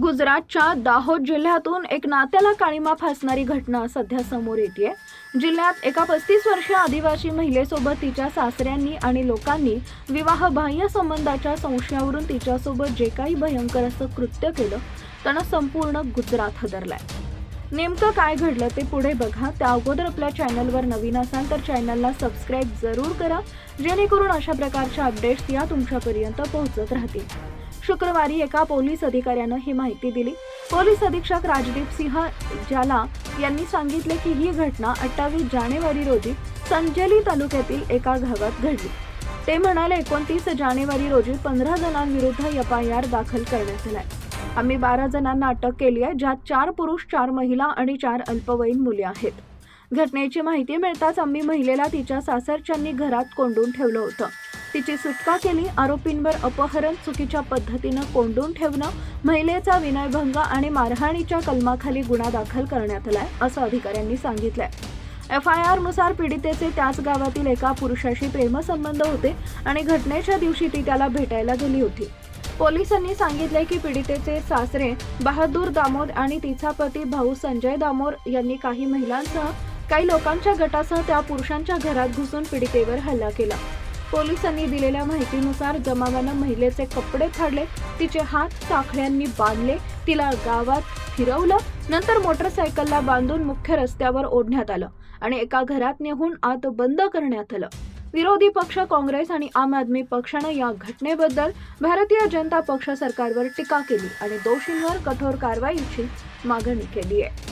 गुजरातच्या दाहोद जिल्ह्यातून एक नात्याला काळीमा फासणारी घटना सध्या समोर येते जिल्ह्यात एका पस्तीस वर्षीय आदिवासी महिलेसोबत तिच्या सासऱ्यांनी आणि लोकांनी विवाहबाह्य संबंधाच्या संशयावरून तिच्यासोबत जे काही भयंकर असं कृत्य केलं त्यानं संपूर्ण गुजरात हदरलाय. नेमकं काय घडलं ते पुढे बघा. त्या अगोदर आपल्या चॅनलवर नवीन असाल तर चॅनलला सबस्क्राईब जरूर करा जेणेकरून अशा प्रकारच्या अपडेट्स या तुमच्यापर्यंत पोहोचत राहतील. शुक्रवारी एका पोलीस अधिकाऱ्यानं ही माहिती दिली. पोलीस अधीक्षक राजदीप सिंह जाला यांनी सांगितले की ही घटना अठ्ठावीस जानेवारी रोजी संजली तालुक्यातील एका गावात घडली. ते म्हणाले एकोणतीस जानेवारी रोजी पंधरा जणांविरुद्ध एफआयआर आय आर दाखल करण्यात आलाय. आम्ही बारा जणांना अटक केली आहे ज्यात चार पुरुष चार महिला आणि चार अल्पवयीन मुले आहेत. घटनेची माहिती मिळताच आम्ही महिलेला तिच्या सासरच्यांनी घरात कोंडून ठेवलं होतं. तिची सुटका केली आरोपींवर अपहरण चुकीच्या पद्धतीनं कोंडून ठेवणं महिलेचा विनयभंग आणि मारहाणीच्या कलमाखाली गुन्हा दाखल करण्यात आलाय असं अधिकाऱ्यांनी सांगितलंय. एफ आय आरनुसार पीडितेचे त्याच गावातील एका पुरुषाशी प्रेमसंबंध होते आणि घटनेच्या दिवशी ती त्याला भेटायला गेली होती. पोलिसांनी सांगितले की पीडितेचे सासरे बहादूर दामोद आणि तिचा पती भाऊ संजय दामोर यांनी काही महिलांसह काही लोकांच्या गटासह त्या पुरुषांच्या घरात घुसून पीडितेवर हल्ला केला. पोलिसांनी दिलेल्या माहितीनुसार जमावानं महिलेचे कपडे फाडले तिचे हात साखळ्यांनी बांधले तिला गावात फिरवलं नंतर मोटरसायकलला बांधून मुख्य रस्त्यावर ओढण्यात आलं आणि एका घरात नेहून आत बंद करण्यात आलं. विरोधी पक्ष काँग्रेस आणि आम आदमी पक्षानं या घटनेबद्दल भारतीय जनता पक्ष सरकारवर टीका केली आणि दोषींवर कठोर कारवाईची मागणी केली आहे.